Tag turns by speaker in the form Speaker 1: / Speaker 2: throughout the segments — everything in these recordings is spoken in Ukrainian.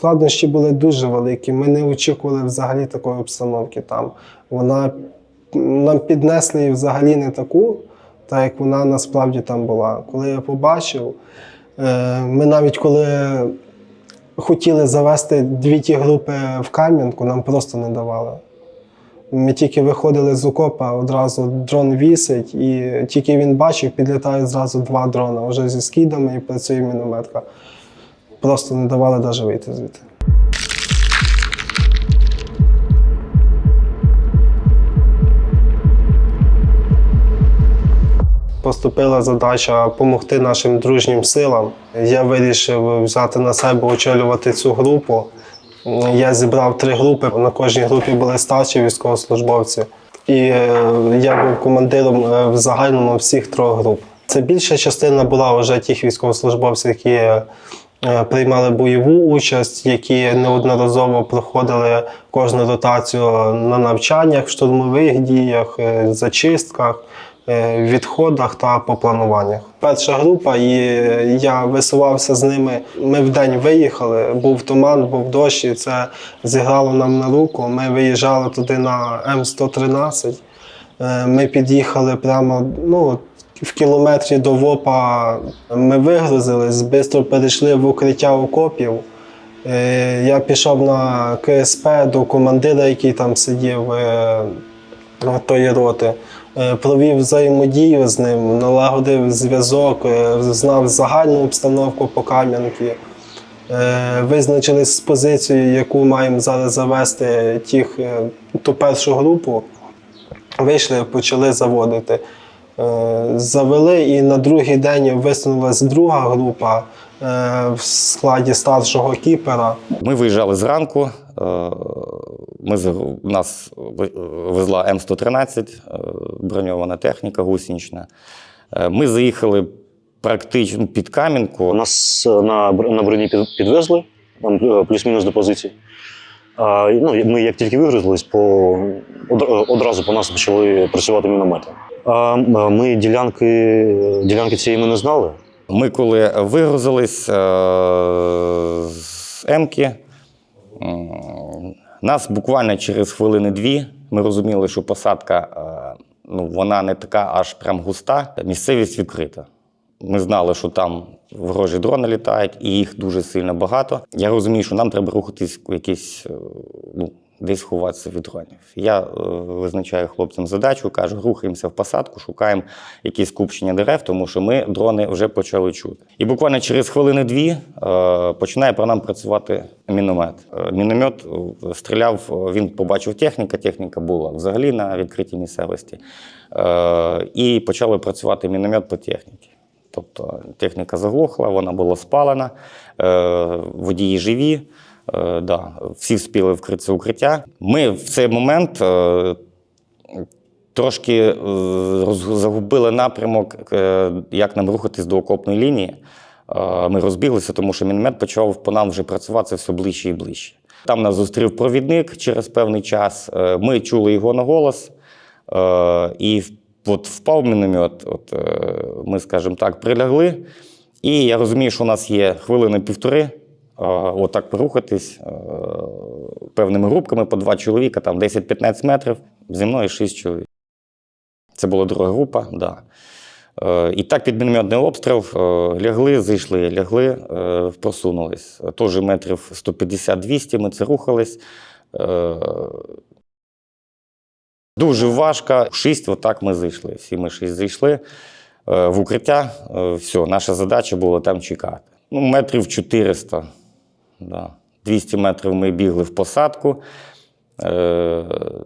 Speaker 1: Складнощі були дуже великі. Ми не очікували взагалі такої обстановки там. Вона нам піднесли взагалі не таку, так як вона насправді там була. Коли я побачив, е, ми навіть коли хотіли завести дві ті групи в Кам'янку, нам просто не давали. Ми тільки виходили з окопа, одразу дрон вісить, і тільки він бачив, підлітають зразу два дрона вже зі скидами і працює мінометка. Просто не давали навіть вийти звідти. Поступила задача допомогти нашим дружнім силам. Я вирішив взяти на себе очолювати цю групу. Я зібрав три групи. На кожній групі були старші військовослужбовці. І е, я був командиром е, в загальному всіх трьох груп. Це більша частина була вже тих військовослужбовців, які е, приймали бойову участь, які неодноразово проходили кожну ротацію на навчаннях, штурмових діях, е, зачистках, е, відходах та по плануваннях. Перша група, і я висувався з ними. Ми в день виїхали, був туман, був дощ, і це зіграло нам на руку. Ми виїжджали туди на М113. Е, Ми під'їхали прямо ну, в кілометрі до ВОПа. Ми вигрузились, швидко перейшли в укриття окопів. Е, Я пішов на КСП до командира, який там сидів е, тої роти. Е, Провів взаємодію з ним, налагодив зв'язок, знав загальну обстановку по Кам'янки. Е, Визначились з позицією, яку маємо зараз завести тих, ту першу групу. Вийшли, почали заводити. Е, Завели, і на другий день висунулася друга група е, в складі старшого кіпера.
Speaker 2: Ми виїжджали зранку. е, Ми, нас везла М113, е, броньована техніка гусенична. Е, Ми заїхали практично під Кам'янку.
Speaker 3: Нас на, на броні підвезли, там плюс-мінус до позиції. А, ну, ми як тільки вигрузились, по, одразу по нас почали працювати міномети. А ми ділянки, ділянки цієї ми не знали.
Speaker 2: Ми коли вигрузились е, з Емки, нас буквально через хвилини-дві ми розуміли, що посадка е, ну, вона не така аж прям густа, місцевість відкрита. Ми знали, що там ворожі дрони літають, і їх дуже сильно багато. Я розумію, що нам треба рухатись в якісь, е, ну, десь ховатися від дронів. Я е, визначаю хлопцям задачу, кажу, рухаємося в посадку, шукаємо якісь скупчення дерев, тому що ми дрони вже почали чути. І буквально через хвилини-дві е, починає про нам працювати міномет. Е, міномет стріляв, він побачив техніка, техніка була взагалі на відкритій місцевості. І почали працювати міномет по техніці. Тобто техніка заглохла, вона була спалена, водії живі. Е, да, всі вспіли вкритися укриття. Ми в цей момент е, трошки е, загубили напрямок, як нам рухатись до окопної лінії. Ми розбіглися, тому що міномет почав по нам вже працювати все ближче і ближче. Там нас зустрів провідник через певний час. Ми чули його на голос. І от впав міномет, от, ми, скажімо так, прилягли. І я розумію, що у нас є хвилини півтори. Е, Отак порухатись е, певними групками по два чоловіка, там 10-15 метрів, зі мною 6 чоловік. Це була друга група, да. Е, І так під мінометний обстріл лягли, зайшли, лягли, просунулись. Теж метрів 150-200 ми це рухались. Дуже важко. Шість, отак ми зайшли. Всі ми шість зайшли е, в укриття. Все, наша задача була там чекати. Ну, метрів 400. Да. 200 метрів ми бігли в посадку. Е,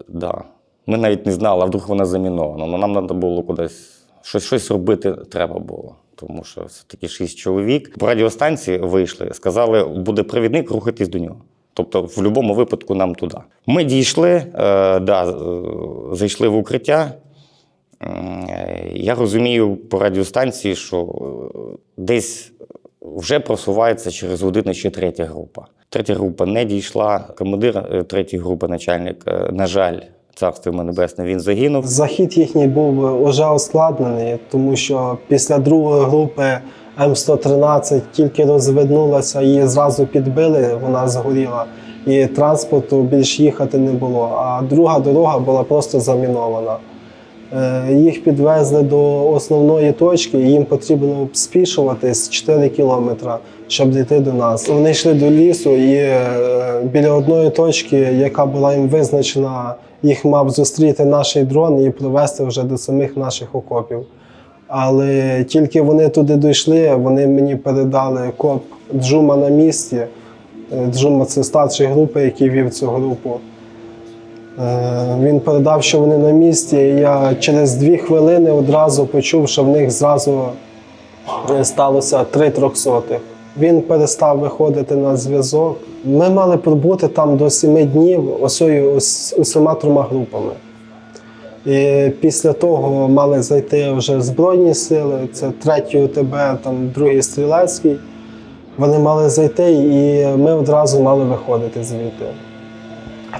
Speaker 2: да. Ми навіть не знали, а вдруг вона замінована. Ну, нам треба було кудись щось, щось робити треба було. Тому що все-таки шість чоловік. По радіостанції вийшли, сказали, буде провідник, рухатись до нього. Тобто, в будь-якому випадку нам туди. Ми дійшли, е, да, е, зайшли в укриття. Е, Я розумію по радіостанції, що е, десь вже просувається через годину ще третя група. Третя група не дійшла. Командир е, третьої групи, начальник, е, на жаль, царство йому небесне, він загинув.
Speaker 1: Захід їхній був вже ускладнений, тому що після другої групи М113 тільки розвиднулася, її зразу підбили, вона згоріла, і транспорту більш їхати не було. А друга дорога була просто замінована. Е, Їх підвезли до основної точки, і їм потрібно спішуватись 4 кілометри, щоб дійти до нас. Вони йшли до лісу, і е, біля одної точки, яка була їм визначена, їх мав зустріти наш дрон і привезти вже до самих наших окопів. Але тільки вони туди дійшли, вони мені передали коп Джума на місці. Е, Джума це старший групи, який вів цю групу. Е, Він передав, що вони на місці. і Я через дві хвилини одразу почув, що в них зразу е, сталося три трьохсотих. Він перестав виходити на зв'язок. Ми мали пробути там до сіми днів осою, ос- усіма трьома групами. І після того мали зайти вже Збройні сили, це третій УТБ, там другий стрілецький. Вони мали зайти, і ми одразу мали виходити звідти.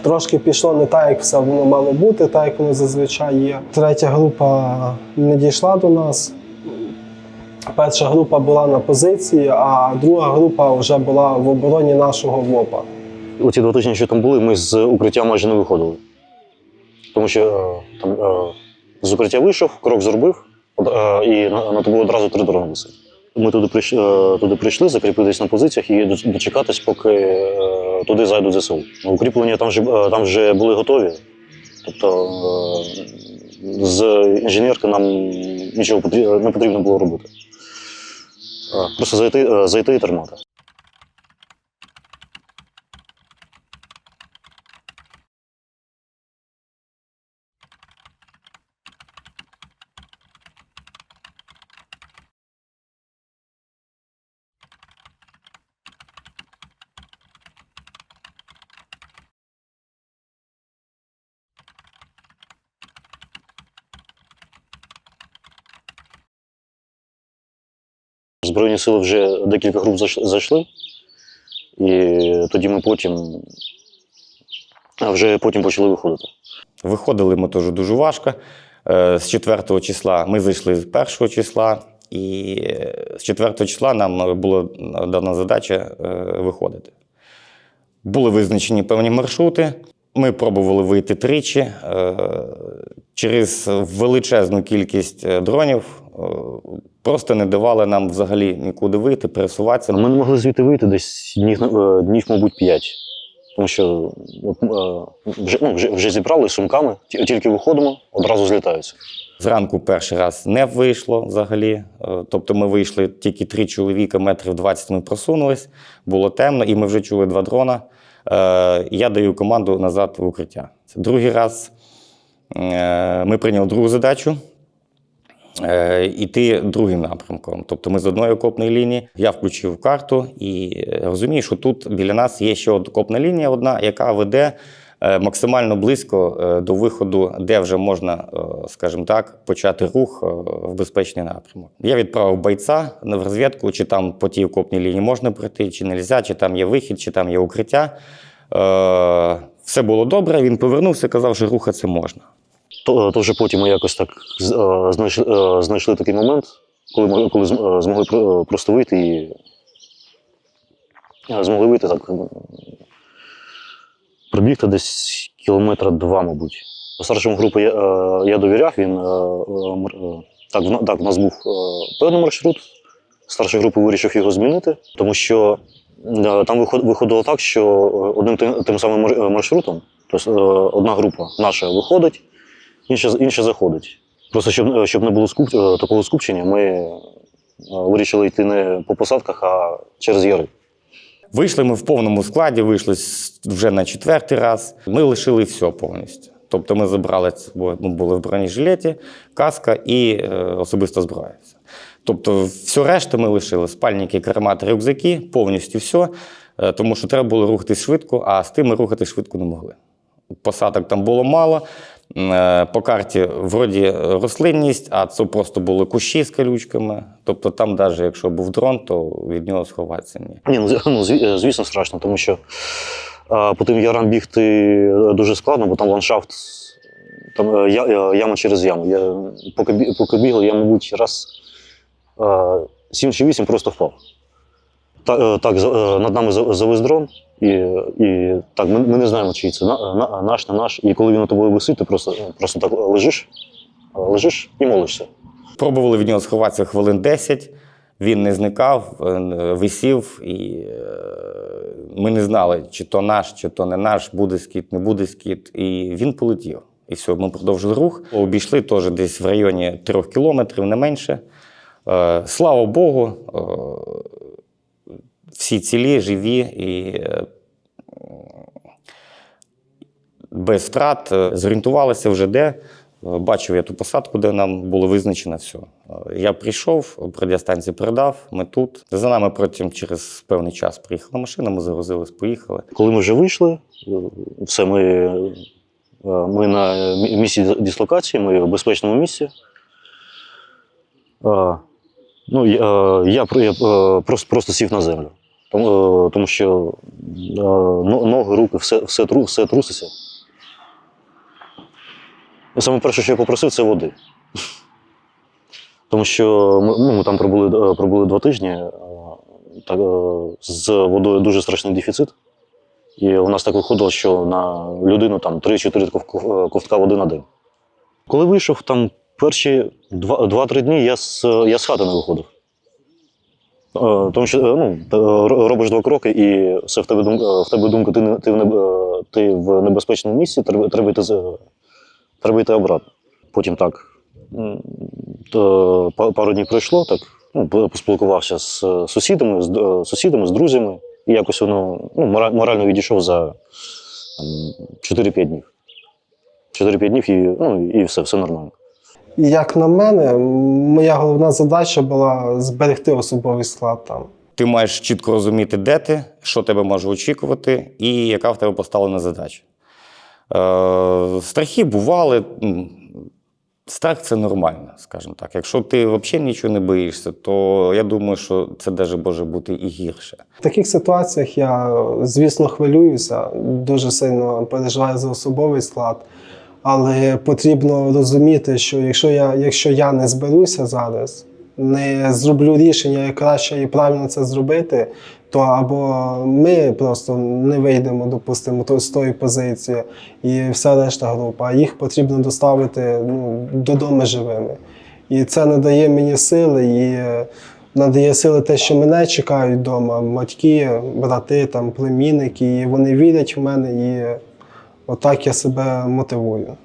Speaker 1: Трошки пішло не так, як все воно мало бути, так як воно зазвичай є. Третя група не дійшла до нас. Перша група була на позиції, а друга група вже була в обороні нашого ВОПа.
Speaker 3: Оці два тижні, що там були, ми з укриття майже не виходили. Тому що е, там е, з укриття вийшов, крок зробив, е, і на, тобі одразу три дороги висить. Ми туди прийшли, туди прийшли, закріпились на позиціях і доч- дочекатись, поки туди зайдуть ЗСУ. Ну, Укріплення там вже, е, там вже були готові. Тобто е, з інженерки нам нічого не потрібно було робити. Е, Просто зайти, зайти і тримати. Збройні сили вже декілька груп зайшли, і тоді ми потім вже потім почали виходити.
Speaker 2: Виходили ми теж дуже важко. Е, З 4 числа ми зайшли з 1 числа, і е, з 4 числа нам була дана задача е, виходити. Були визначені певні маршрути. Ми пробували вийти тричі. Е, Через величезну кількість е, дронів е, просто не давали нам взагалі нікуди вийти, пересуватися.
Speaker 3: Ми не могли звідти вийти десь днів, е, днів мабуть, п'ять. Тому що е, вже, ну, вже, вже зібрали сумками, тільки виходимо, одразу злітаються.
Speaker 2: Зранку перший раз не вийшло взагалі. Е, Тобто ми вийшли тільки три чоловіка, метрів 20 ми просунулись, було темно, і ми вже чули два дрона. Я даю команду назад в укриття. Це другий раз. Ми прийняли другу задачу. Е, Іти другим напрямком. Тобто ми з одної окопної лінії. Я включив карту і е, розумію, що тут біля нас є ще окопна лінія, одна, яка веде е, максимально близько до виходу, де вже можна, скажімо так, почати рух в безпечний напрямок. Я відправив бойця в розвідку, чи там по тій окопній лінії можна пройти, чи не можна, чи там є вихід, чи там є укриття. Все було добре. Він повернувся, казав, що рухатися можна.
Speaker 3: То, то вже потім ми якось так е, знайшли, е, знайшли такий момент, коли, ми- коли е, змогли е, просто вийти і е, змогли вийти так. Пробігти десь кілометра два, мабуть. Старшому групи я, е, я довіряв, він е, е, е, так, так, в нас був е, певний маршрут. Старший групи вирішив його змінити, тому що е, там виходило так, що е, одним тим, самим е, маршрутом, тобто е, одна група наша виходить, інша, інша заходить. Просто щоб, е, щоб не було скуп, е, такого скупчення, ми е, вирішили йти не по посадках, а через яри.
Speaker 2: Вийшли ми в повному складі, вийшли вже на четвертий раз. Ми лишили все повністю. Тобто ми забрали собою, ну, були в бронежилеті, каска і особиста зброя. Тобто, все решта ми лишили: спальники, кармати, рюкзаки, повністю все. Тому що треба було рухатись швидко, а з тим ми рухатись швидко не могли. Посадок там було мало. Е, По карті вроді рослинність, а це просто були кущі з колючками. Тобто, там, навіть якщо був дрон, то від нього сховатися ні.
Speaker 3: Ні, ну, ну е, звісно, страшно, тому що е, по тим ярам бігти дуже складно, бо там ландшафт, там я, яма через яму. Я, поки, поки бігли, я, мабуть, раз е, 7 чи 8 просто впав. Так, е, так е, над нами за- завис дрон, і, і так, ми, ми не знаємо, чий це на, на, наш, не наш. І коли він над тобою висить, ти просто, просто так лежиш, е, лежиш і молишся.
Speaker 2: Пробували від нього сховатися хвилин 10. Він не зникав, е, висів, і е, ми не знали, чи то наш, чи то не наш, буде скіт, не буде скіт. І він полетів. І все, ми продовжили рух. Обійшли теж десь в районі трьох кілометрів, не менше. Е, Слава Богу, е, всі цілі, живі і е, без втрат. Е, Зорієнтувалися вже де. Е, Бачив я ту посадку, де нам було визначено все. Я прийшов, радіостанції передав, ми тут. За нами потім через певний час приїхала машина, ми загрузились, поїхали.
Speaker 3: Коли ми вже вийшли, е, все, ми, ми на місці дислокації, ми в безпечному місці. Ну, я, я, я просто, просто сів на землю. Тому, е, тому що е, ноги, руки, все, все, все труситься. І саме перше, що я попросив, це води. Тому що ми, ну, ми там пробули, е, пробули два тижні. Так, з водою дуже страшний дефіцит. І у нас так виходило, що на людину там 3-4 ковтка води на день. Коли вийшов там перші 2-3 дні, я з, я з хати не виходив. Е, Тому що е, ну, робиш два кроки, і все в тебе думка, в тебе думка, ти, ти, в, е, ти в небезпечному місці, треба, йти, треба йти обратно. Потім так. пару днів пройшло, так, ну, поспілкувався з е, сусідами, з, сусідами, з друзями, і якось воно ну, морально відійшов за 4-5 днів. 4-5 днів і, ну, і все, все нормально.
Speaker 1: Як на мене, моя головна задача була зберегти особовий склад там.
Speaker 2: Ти маєш чітко розуміти, де ти, що тебе може очікувати, і яка в тебе поставлена задача. Е, страхи бували. Страх це нормально, скажімо так. Якщо ти взагалі нічого не боїшся, то я думаю, що це навіть може бути і гірше.
Speaker 1: В таких ситуаціях я, звісно, хвилююся, дуже сильно переживаю за особовий склад. Але потрібно розуміти, що якщо я, якщо я не зберуся зараз, не зроблю рішення, як краще і правильно це зробити, то або ми просто не вийдемо, допустимо, то- з тої позиції, і вся решта група, а їх потрібно доставити ну, додому живими. І це надає мені сили і е, надає сили те, що мене чекають вдома, батьки, брати, там, племінники, і вони вірять в мене, і отак я себе мотивую.